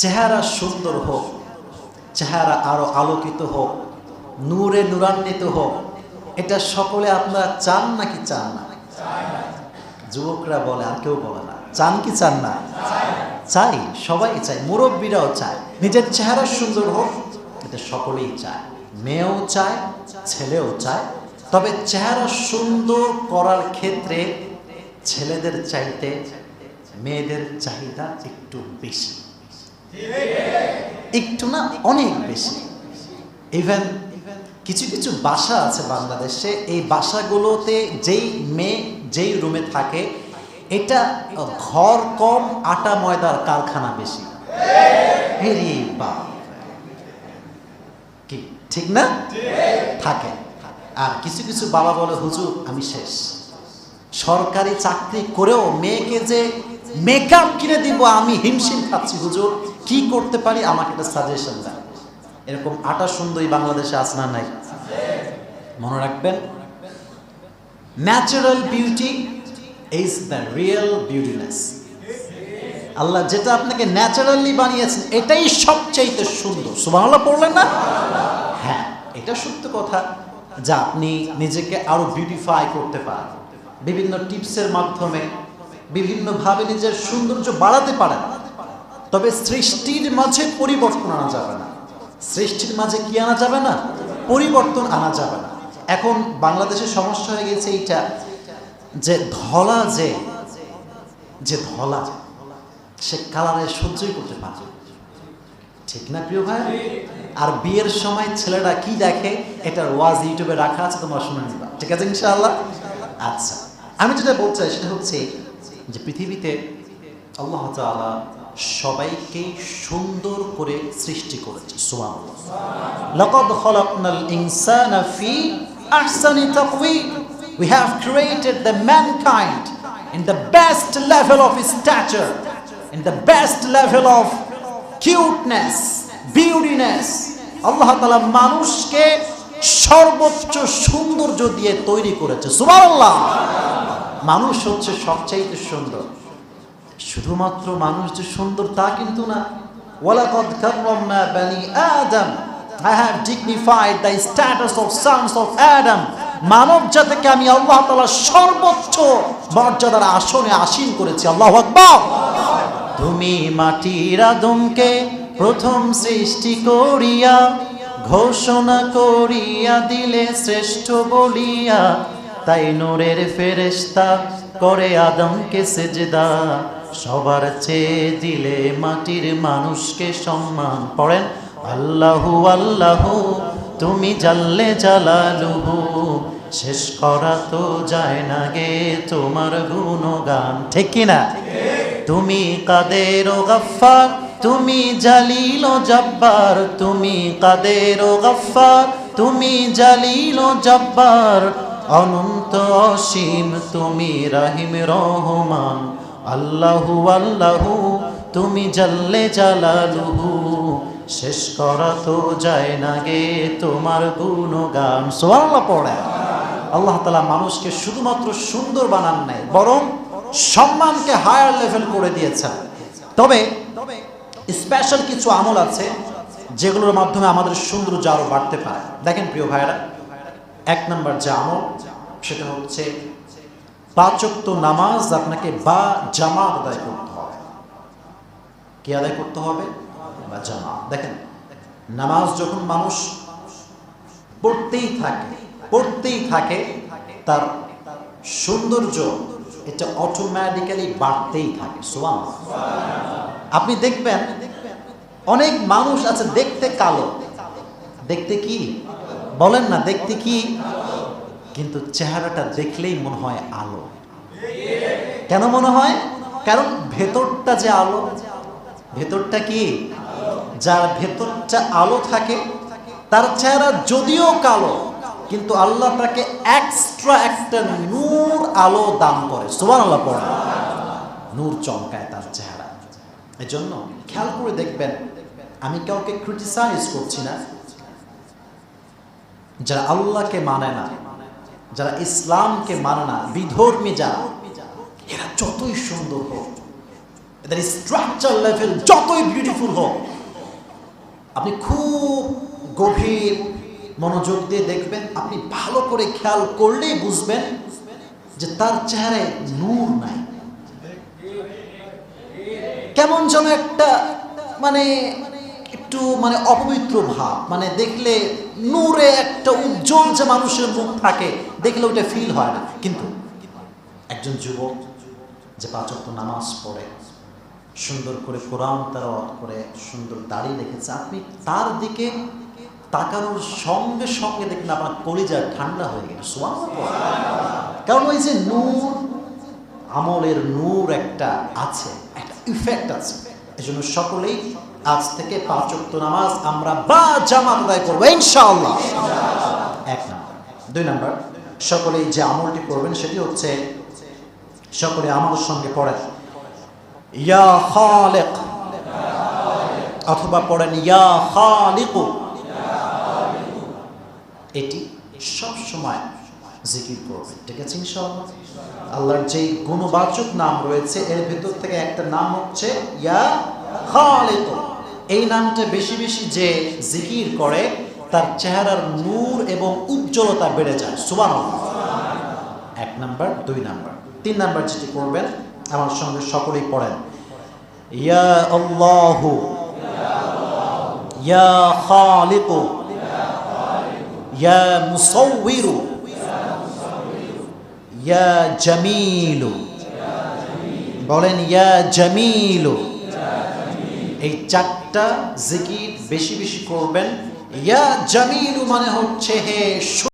চেহারা সুন্দর হোক, চেহারা আরও আলোকিত হোক, নূরে নূরান্বিত হোক, এটা সকলে আপনারা চান নাকি চান না? যুবকরা বলে, আর কেউ বলে না। চান কি চান না? চাই, সবাই চায়, মুরব্বীরাও চায়। নিজের চেহারা সুন্দর হোক, এটা সকলেই চায়। মেয়েও চায়, ছেলেও চায়। তবে চেহারা সুন্দর করার ক্ষেত্রে ছেলেদের চাইতে মেয়েদের চাহিদা একটু বেশি। একটু না অনেক বেশি। ইভেন কিছু কিছু বাসা আছে বাংলাদেশে, এই বাসাগুলোতে যেই মেয়ে যেই রুমে থাকে, এটা ঘর কম, আটা ময়দার কারখানা বেশি। কি, ঠিক না? থাকে। আর কিছু কিছু বাবা বলে, হুজুর, আমি শেষ। সরকারি চাকরি করেও মেয়েকে যে মেকআপ কিনে দিব, আমি হিমশিম খাচ্ছি, হুজুর। কি করতে পারি আমাকে একটা সাজেশন দেন এরকম আটা সুন্দরী বাংলাদেশে আসনা নাই? মনে রাখবেন natural beauty is the real beautiness আল্লাহ যেটা আপনাকে ন্যাচারালি বানিয়েছেন, এটাই সবচাইতে সুন্দর। সুবহানাল্লাহ পড়লেন না? হ্যাঁ এটা সত্য কথা যা আপনি নিজেকে আরও বিউটিফাই করতে পারেন। বিভিন্ন টিপসের মাধ্যমে, বিভিন্নভাবে নিজের সৌন্দর্য বাড়াতে পারেন। তবে সৃষ্টির মাঝে পরিবর্তন আনা যাবে না। সৃষ্টির মাঝে কি আনা যাবে না? পরিবর্তন আনা যাবে না। এখন বাংলাদেশের সমস্যা হয়ে গেছে এইটা যে ধলা যে যে ধলা, সে কালারে সহ্যই করতে পারে ঠিক না প্রিয় ভাই? আর বিয়ের সময় ছেলেরা কি দেখে? এটার ওয়াজ ইউটিউবে রাখা আছে, তোমরা শুনে নিবা। ঠিক আছে, ইনশাআল্লাহ? আচ্ছা আমি যেটা বলতে চাই সেটা হচ্ছে যে পৃথিবীতে আল্লাহ তাআলা সবাইকে সুন্দর করে সৃষ্টি করেছে the in the আল্লাহ তাআলা মানুষকে সর্বোচ্চ সৌন্দর্য দিয়ে তৈরি করেছে, সুবহানাল্লাহ। মানুষ হচ্ছে সবচাইতে সুন্দর। শুধুমাত্র মানুষ যে সুন্দর তা কিন্তু না। ওয়ালাকাদ কাররামনা বানি আদম। I have dignified the status of sons of Adam মানব জাতিকে আমি আল্লাহ তাআলা সর্বোচ্চ মর্যাদার আসনে আসীন করেছি। আল্লাহু আকবার। তুমি মাটির আদমকে প্রথম সৃষ্টি করিয়া, ঘোষণা করিয়া দিলে শ্রেষ্ঠ বলিয়া, তাই নূরের ফেরেশতা করে আদমকে সেজদা সবার চেয়ে দিলে মাটির মানুষকে সম্মান পড়েন আল্লাহু আল্লাহু, তুমি জাল্লে জালালুহু, শেষ করা তো যায় না গে তোমার গুণগান। ঠিক কিনা? তুমি কাদের ও গফ্ফার, তুমি জালিল ও জব্বার। তুমি কাদের ও গফ্ফার, তুমি জালিল ও জব্বার। অনন্ত অসীম, তুমি রাহিম রহমান। আল্লাহু আল্লাহু, তুমি জাল্লে জালালুহু। শেষ করা তো যায় না গে তোমার গুণগান। সোয়াল্লাহ পড়ে। আল্লাহ তালা মানুষকে শুধুমাত্র সুন্দর বানান নাই, বরং সম্মানকে হায়ার লেভেল করে দিয়েছেন। তবে স্পেশাল কিছু আমল আছে যেগুলোর মাধ্যমে আমাদের সৌন্দর্য আরও বাড়তে পারে। দেখেন প্রিয় ভাইয়েরা, এক নম্বর যে আমল, সেটা হচ্ছে পাঁচক্ত নামাজ আপনাকে বা জামা আদায় করতে হবে। কি আদায় করতে হবে? বা জামা দেখেন, নামাজ যখন মানুষ পড়তেই থাকে পড়তেই থাকে, তার সৌন্দর্য এটা অটোমেটিক্যালি বাড়তেই থাকে। সোয়ান আপনি দেখবেন, অনেক মানুষ আছে দেখতে কালো। দেখতে কি? বলেন না, দেখতে কি? কিন্তু চেহারাটা দেখলেই মনে হয় আলো। কেন মনে হয়? কারণ ভেতরটা যে আলো, ভেতরটা কি? যার ভেতরটা আলো থাকে, তার চেহারা যদিও কালো, কিন্তু আল্লাহ তাকে এক্সট্রা একটা নূর আলো দান করে। সুবান আল্লাহ পড়ে। নূর চমকায় তার চেহারা। এজন্য খেয়াল করে দেখবেন, আমি কাউকে ক্রিটিসাইজ করছি না। যারা আল্লাহকে মানে না যারা ইসলামকে মানে না, বিধর্মী যারা, এরা যতই সুন্দর হোক, এদের স্ট্রাকচার লেভেল যতই বিউটিফুল হোক, আপনি খুব গভীর মনোযোগ দিয়ে দেখবেন, আপনি ভালো করে খেয়াল করলেই বুঝবেন যে তার চেহারায় নূর নাই। কেমন যেন একটা মানে একটু মানে অপবিত্র ভাব মানে দেখলে নূরে একটা উজ্জ্বল যে মানুষের মুখ থাকে, দেখলে ওটা ফিল হয় না। কিন্তু একজন যুবক যে পাঁচক নামাজ পড়ে, সুন্দর করে কোরআন তারাওয়াত করে, সুন্দর দাড়ি রেখেছে আপনি তার দিকে তাকানোর সঙ্গে সঙ্গে দেখবেন আপনার কলিজা ঠান্ডা হয়ে গেল। কারণ ওই যে নূর, আমলের নূর একটা আছে, একটা ইফেক্ট আছে। এই জন্য সকলেই আজ থেকে পাঁচ ওয়াক্ত নামাজ আমরা বা জামাত আদায় করব, ইনশাআল্লাহ। এক নাম্বার। দুই নাম্বার, সকলেই যে আমলটি করবেন সেটি হচ্ছে সকলে আমলের সঙ্গে পড়েন। ইয়া খালেক, অথবা পড়েন, ইয়া খালিকু। এটি সব সময় জিকির করবে ঠিক আছে ইনশাআল্লাহ? আল্লাহর যে গুণবাচক নাম রয়েছে, এর ভিতর থেকে একটা নাম হচ্ছে ইয়া খালিক। এই নামটা বেশি বেশি যে জিকির করে, তার চেহারার নূর এবং উজ্জ্বলতা বেড়ে যায়। সুবহানাল্লাহ। এক নাম্বার, দুই নাম্বার। তিন নাম্বার যেটি করবেন আমার সঙ্গে সকলেই পড়েন। ইয়া আল্লাহু। ইয়া খালিকু। ইয়া মুসাউবিরু ইয়া জামিলু। বলেন, ইয়া জামিলু। এই চারটা জিকির বেশি বেশি করবেন। ইয়া জামিলু মানে হচ্ছে হে